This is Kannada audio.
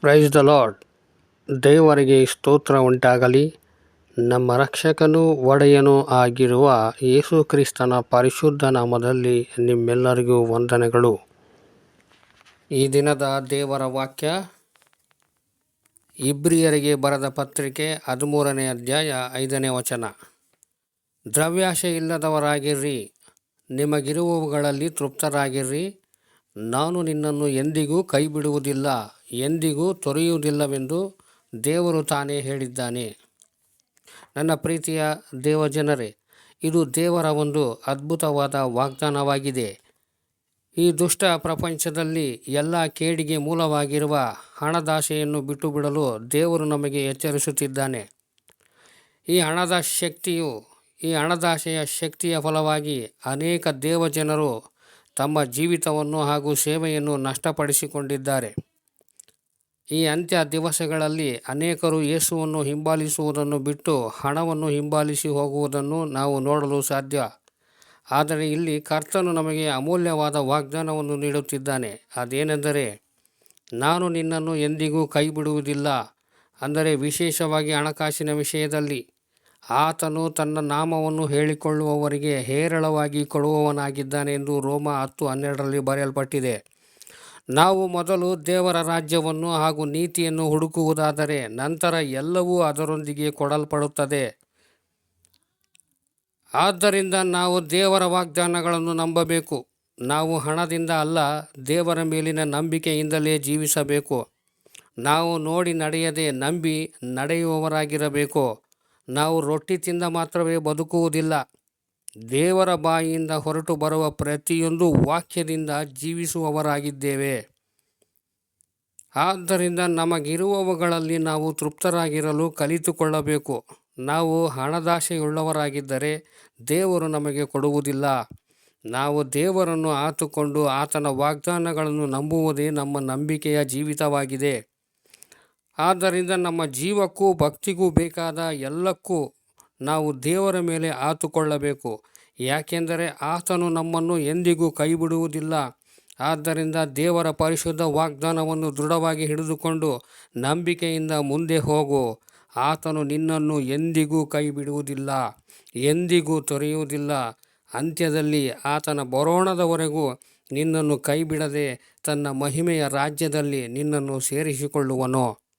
ಪ್ರೈಸ್ ದ ಲಾರ್ಡ್ ದೇವರಿಗೆ ಸ್ತೋತ್ರ ಉಂಟಾಗಲಿ. ನಮ್ಮ ರಕ್ಷಕನೂ ಒಡೆಯನೂ ಆಗಿರುವ ಯೇಸು ಕ್ರಿಸ್ತನ ಪರಿಶುದ್ಧ ನಾಮದಲ್ಲಿ ನಿಮ್ಮೆಲ್ಲರಿಗೂ ವಂದನೆಗಳು. ಈ ದಿನದ ದೇವರ ವಾಕ್ಯ, ಇಬ್ರಿಯರಿಗೆ ಬರೆದ ಪತ್ರಿಕೆ ಹದಿಮೂರನೇ ಅಧ್ಯಾಯ ಐದನೇ ವಚನ. ದ್ರವ್ಯಾಶೆ ಇಲ್ಲದವರಾಗಿರ್ರಿ ನಿಮಗಿರುವವುಗಳಲ್ಲಿ ತೃಪ್ತರಾಗಿರ್ರಿ ನಾನು ನಿನ್ನನ್ನು ಎಂದಿಗೂ ಕೈಬಿಡುವುದಿಲ್ಲ, ಎಂದಿಗೂ ತೊರೆಯುವುದಿಲ್ಲವೆಂದು ದೇವರು ತಾನೇ ಹೇಳಿದ್ದಾನೆ. ನನ್ನ ಪ್ರೀತಿಯ ದೇವಜನರೇ, ಇದು ದೇವರ ಒಂದು ಅದ್ಭುತವಾದ ವಾಗ್ದಾನವಾಗಿದೆ. ಈ ದುಷ್ಟ ಪ್ರಪಂಚದಲ್ಲಿ ಎಲ್ಲ ಕೇಡಿಗೆ ಮೂಲವಾಗಿರುವ ಹಣದಾಶೆಯನ್ನು ಬಿಟ್ಟು ಬಿಡಲು ದೇವರು ನಮಗೆ ಎಚ್ಚರಿಸುತ್ತಿದ್ದಾನೆ. ಈ ಹಣದ ಶಕ್ತಿಯು, ಈ ಹಣದಾಶೆಯ ಶಕ್ತಿಯ ಫಲವಾಗಿ ಅನೇಕ ದೇವಜನರು ತಮ್ಮ ಜೀವಿತವನ್ನು ಹಾಗೂ ಸೇವೆಯನ್ನು ನಷ್ಟಪಡಿಸಿಕೊಂಡಿದ್ದಾರೆ. ಈ ಅಂತ್ಯ ದಿವಸಗಳಲ್ಲಿ ಅನೇಕರು ಯೇಸುವನ್ನು ಹಿಂಬಾಲಿಸುವುದನ್ನು ಬಿಟ್ಟು ಹಣವನ್ನು ಹಿಂಬಾಲಿಸಿ ಹೋಗುವುದನ್ನು ನಾವು ನೋಡಲು ಸಾಧ್ಯ. ಆದರೆ ಇಲ್ಲಿ ಕರ್ತನು ನಮಗೆ ಅಮೂಲ್ಯವಾದ ವಾಗ್ದಾನವನ್ನು ನೀಡುತ್ತಿದ್ದಾನೆ. ಅದೇನೆಂದರೆ, ನಾನು ನಿನ್ನನ್ನು ಎಂದಿಗೂ ಕೈ ಬಿಡುವುದಿಲ್ಲ ಅಂದರೆ ವಿಶೇಷವಾಗಿ ಹಣಕಾಸಿನ ವಿಷಯದಲ್ಲಿ. ಆತನು ತನ್ನ ನಾಮವನ್ನು ಹೇಳಿಕೊಳ್ಳುವವರಿಗೆ ಹೇರಳವಾಗಿ ಕೊಡುವವನಾಗಿದ್ದಾನೆ ಎಂದು ರೋಮ ಹತ್ತು ಹನ್ನೆರಡರಲ್ಲಿ ಬರೆಯಲ್ಪಟ್ಟಿದೆ. ನಾವು ಮೊದಲು ದೇವರ ರಾಜ್ಯವನ್ನು ಹಾಗೂ ನೀತಿಯನ್ನು ಹುಡುಕುವುದಾದರೆ ನಂತರ ಎಲ್ಲವೂ ಅದರೊಂದಿಗೆ ಕೊಡಲ್ಪಡುತ್ತದೆ. ಆದ್ದರಿಂದ ನಾವು ದೇವರ ವಾಗ್ದಾನಗಳನ್ನು ನಂಬಬೇಕು. ನಾವು ಹಣದಿಂದ ಅಲ್ಲ, ದೇವರ ಮೇಲಿನ ನಂಬಿಕೆಯಿಂದಲೇ ಜೀವಿಸಬೇಕು. ನಾವು ನೋಡಿ ನಡೆಯದೆ ನಂಬಿ ನಡೆಯುವವರಾಗಿರಬೇಕು. ನಾವು ರೊಟ್ಟಿ ತಿಂದ ಮಾತ್ರವೇ ಬದುಕುವುದಿಲ್ಲ. ದೇವರ ಬಾಯಿಯಿಂದ ಹೊರಟು ಬರುವ ಪ್ರತಿಯೊಂದು ವಾಕ್ಯದಿಂದ ಜೀವಿಸುವವರಾಗಿದ್ದೇವೆ. ಆದ್ದರಿಂದ ನಮಗಿರುವವುಗಳಲ್ಲಿ ನಾವು ತೃಪ್ತರಾಗಿರಲು ಕಲಿತುಕೊಳ್ಳಬೇಕು. ನಾವು ಹಣದಾಶೆಯುಳ್ಳವರಾಗಿದ್ದರೆ ದೇವರು ನಮಗೆ ಕೊಡುವುದಿಲ್ಲ. ನಾವು ದೇವರನ್ನು ಆತುಕೊಂಡು ಆತನ ವಾಗ್ದಾನಗಳನ್ನು ನಂಬುವುದೇ ನಮ್ಮ ನಂಬಿಕೆಯ ಜೀವಿತವಾಗಿದೆ. ಆದ್ದರಿಂದ ನಮ್ಮ ಜೀವಕ್ಕೂ ಭಕ್ತಿಗೂ ಬೇಕಾದ ಎಲ್ಲಕ್ಕೂ ನಾವು ದೇವರ ಮೇಲೆ ಆತುಕೊಳ್ಳಬೇಕು. ಯಾಕೆಂದರೆ ಆತನು ನಮ್ಮನ್ನು ಎಂದಿಗೂ ಕೈಬಿಡುವುದಿಲ್ಲ. ಆದ್ದರಿಂದ ದೇವರ ಪರಿಶುದ್ಧ ವಾಗ್ದಾನವನ್ನು ದೃಢವಾಗಿ ಹಿಡಿದುಕೊಂಡು ನಂಬಿಕೆಯಿಂದ ಮುಂದೆ ಹೋಗು. ಆತನು ನಿನ್ನನ್ನು ಎಂದಿಗೂ ಕೈ ಬಿಡುವುದಿಲ್ಲ ಎಂದಿಗೂ ತೊರೆಯುವುದಿಲ್ಲ. ಅಂತ್ಯದಲ್ಲಿ ಆತನ ಬರೋಣದವರೆಗೂ ನಿನ್ನನ್ನು ಕೈಬಿಡದೆ ತನ್ನ ಮಹಿಮೆಯ ರಾಜ್ಯದಲ್ಲಿ ನಿನ್ನನ್ನು ಸೇರಿಸಿಕೊಳ್ಳುವನು.